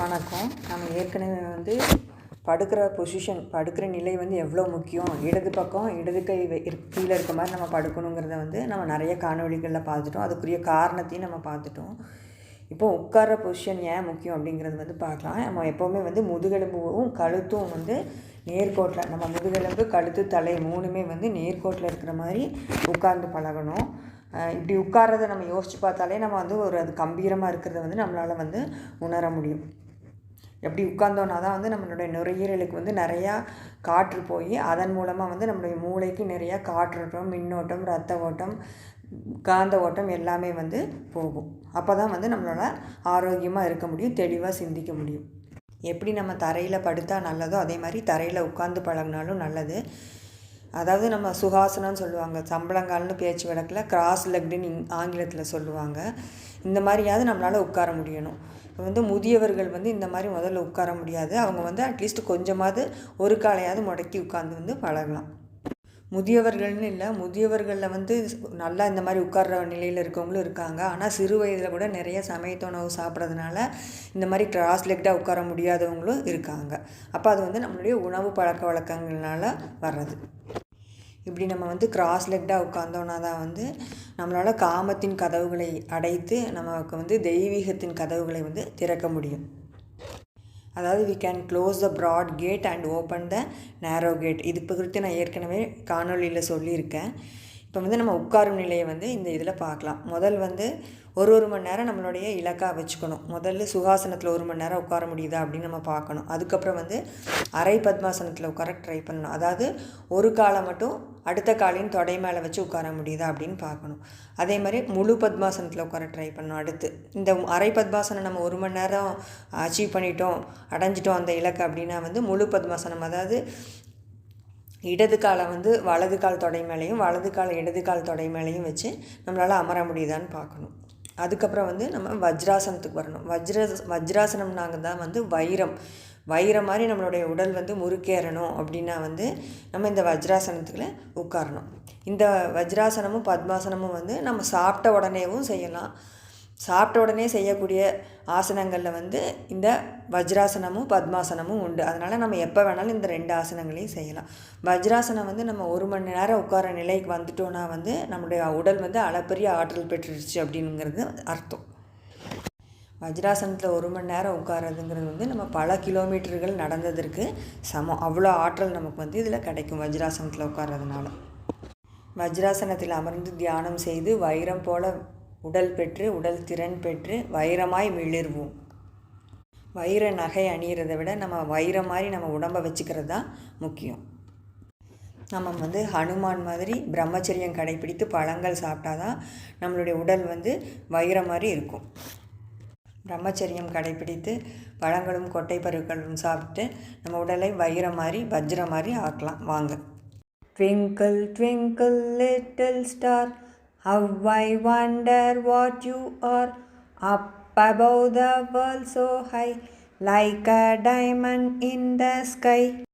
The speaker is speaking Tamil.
வணக்கம். நம்ம ஏற்கனவே வந்து படுக்கிற பொசிஷன் படுக்கிற நிலை வந்து எவ்வளோ முக்கியம்? இடது பக்கம் இடது கை கீழே இருக்க மாதிரி நம்ம படுக்கணுங்கிறத வந்து நம்ம நிறைய காணொளிகளில் பார்த்துட்டோம். அதுக்குரிய காரணத்தையும் நம்ம பார்த்துட்டோம். இப்போ உட்கார்ற பொசிஷன் ஏன் முக்கியம் அப்படிங்கிறது வந்து பார்க்கலாம். நம்ம எப்போவுமே வந்து முதுகெலும்பும் கழுத்தும் வந்து நேர்கோட்டில் நம்ம முதுகெலும்பு கழுத்து தலை மூணுமே வந்து நேர்கோட்டில் இருக்கிற மாதிரி உட்கார்ந்து பழகணும். இப்படி உட்கார்றத நம்ம யோசித்து பார்த்தாலே நம்ம வந்து ஒரு அது கம்பீரமாக இருக்கிறத வந்து நம்மளால் வந்து உணர முடியும். எப்படி உட்கார்ந்தோன்னா தான் வந்து நம்மளுடைய நுரையீரலுக்கு வந்து நிறையா காற்று போய் அதன் மூலமாக வந்து நம்மளுடைய மூளைக்கு நிறையா காற்றோட்டம் மின்னோட்டம் ரத்த ஓட்டம் காந்த ஓட்டம் எல்லாமே வந்து போகும். அப்போ தான் வந்து நம்மளால் ஆரோக்கியமாக இருக்க முடியும் தெளிவாக சிந்திக்க முடியும். எப்படி நம்ம தரையில் படுத்தா நல்லதோ அதே மாதிரி தரையில் உட்காந்து பழகினாலும் நல்லது. அதாவது நம்ம சுகாசனம்னு சொல்லுவாங்க சம்பளங்கால்னு பேச்சு வழக்கில் கிராஸ் லெக்டுன்னு ஆங்கிலத்தில் சொல்லுவாங்க. இந்த மாதிரியாவது நம்மளால் உட்கார முடியணும். இப்போ வந்து முதியவர்கள் வந்து இந்த மாதிரி முதல்ல உட்கார முடியாது. அவங்க வந்து அட்லீஸ்ட் கொஞ்சமாவது ஒரு காலையாவது முடக்கி உட்காந்து வந்து பழகலாம். முதியவர்கள்னு இல்லை முதியவர்களில் வந்து நல்லா இந்த மாதிரி உட்கார்ற நிலையில் இருக்கவங்களும் இருக்காங்க. ஆனால் சிறு வயதில் கூட நிறைய சமயத்துணவு சாப்பிட்றதுனால இந்த மாதிரி கிராஸ் லெக்டாக உட்கார முடியாதவங்களும் இருக்காங்க. அப்போ அது வந்து நம்மளுடைய உணவு பழக்க வழக்கங்களால் வர்றது. இப்படி நம்ம வந்து கிராஸ் லெக்டாக உட்காந்தோன்னா தான் வந்து நம்மளால் காமத்தின் கதவுகளை அடைத்து நமக்கு வந்து தெய்வீகத்தின் கதவுகளை வந்து திறக்க முடியும். அதாவது we can close the broad gate and open the narrow gate இது குறித்து நான் ஏற்கனவே காணொலியில் சொல்லியிருக்கேன். இப்போ வந்து நம்ம உட்காரும் நிலையை வந்து இந்த இதில் பார்க்கலாம். முதல் வந்து ஒரு ஒரு மணி நேரம் நம்மளுடைய இலக்காக வச்சுக்கணும். முதல்ல சுகாசனத்தில் ஒரு மணி நேரம் உட்கார முடியுதா அப்படின்னு நம்ம பார்க்கணும். அதுக்கப்புறம் வந்து அரை பத்மாசனத்தில் உட்கார ட்ரை பண்ணணும். அதாவது ஒரு காலை மட்டும் அடுத்த காலையும் தொடை மேலே வச்சு உட்கார முடியுதா அப்படின்னு பார்க்கணும். அதே மாதிரி முழு பத்மாசனத்தில் உட்கார ட்ரை பண்ணணும் அடுத்து. இந்த அரை பத்மாசனம் நம்ம ஒரு மணி நேரம் அச்சீவ் பண்ணிட்டோம் அடைஞ்சிட்டோம் அந்த இலக்கு அப்படின்னா வந்து முழு பத்மாசனம் அதாவது இடது காலை வந்து வலது கால் தொடை மேலேயும் வலது கால் இடது கால் தொடை மேலேயும் வச்சு நம்மளால் அமர முடியுதான்னு பார்க்கணும். அதுக்கப்புறம் வந்து நம்ம வஜ்ராசனத்துக்கு வரணும். வஜ்ர வஜ்ராசனம்னாங்க தான் வந்து வைரம். வயிற மாதிரி நம்மளுடைய உடல் வந்து முறுக்கேறணும் அப்படின்னா வந்து நம்ம இந்த வஜ்ராசனத்துக்குள்ள உட்காரணும். இந்த வஜ்ராசனமும் பத்மாசனமும் வந்து நம்ம சாப்பிட்ட உடனேவும் செய்யலாம். சாப்பிட்ட உடனே செய்யக்கூடிய ஆசனங்களில் வந்து இந்த வஜ்ராசனமும் பத்மாசனமும் உண்டு. அதனால் நம்ம எப்போ வேணாலும் இந்த ரெண்டு ஆசனங்களையும் செய்யலாம். வஜ்ராசனம் வந்து நம்ம ஒரு மணி நேரம் உட்கார நிலைக்கு வந்துட்டோன்னா வந்து நம்முடைய உடல் வந்து அளப்பரிய ஆற்றல் பெற்றுருச்சு அப்படிங்கிறது அர்த்தம். வஜ்ராசனத்தில் ஒரு மணி நேரம் உட்காரதுங்கிறது வந்து நம்ம பல கிலோமீட்டர்கள் நடந்ததற்கு சமம். அவ்வளோ ஆற்றல் நமக்கு வந்து இதில் கிடைக்கும் வஜ்ராசனத்தில் உட்கார்றதுனால. வஜ்ராசனத்தில் அமர்ந்து தியானம் செய்து வைரம் போல உடல் பெற்று உடல் திறன் பெற்று வைரமாய் மிளிர்வோம். வைர நகை அணிகிறத விட நம்ம வைரம் மாதிரி நம்ம உடம்பை வச்சுக்கிறது தான் முக்கியம். நம்ம வந்து ஹனுமான் மாதிரி பிரம்மச்சரியம் கடைப்பிடித்து பழங்கள் சாப்பிட்டாதான் நம்மளுடைய உடல் வந்து வைரம் மாதிரி இருக்கும். பிரம்மச்சரியம் கடைபிடித்து பழங்களும் கொட்டை பருக்களும் சாப்பிட்டு நம்ம உடலை வைர மாதிரி வஜ்ர மாதிரி ஆக்கலாம் வாங்க twinkle twinkle little star how I wonder what you are up above the world so high like a diamond in the sky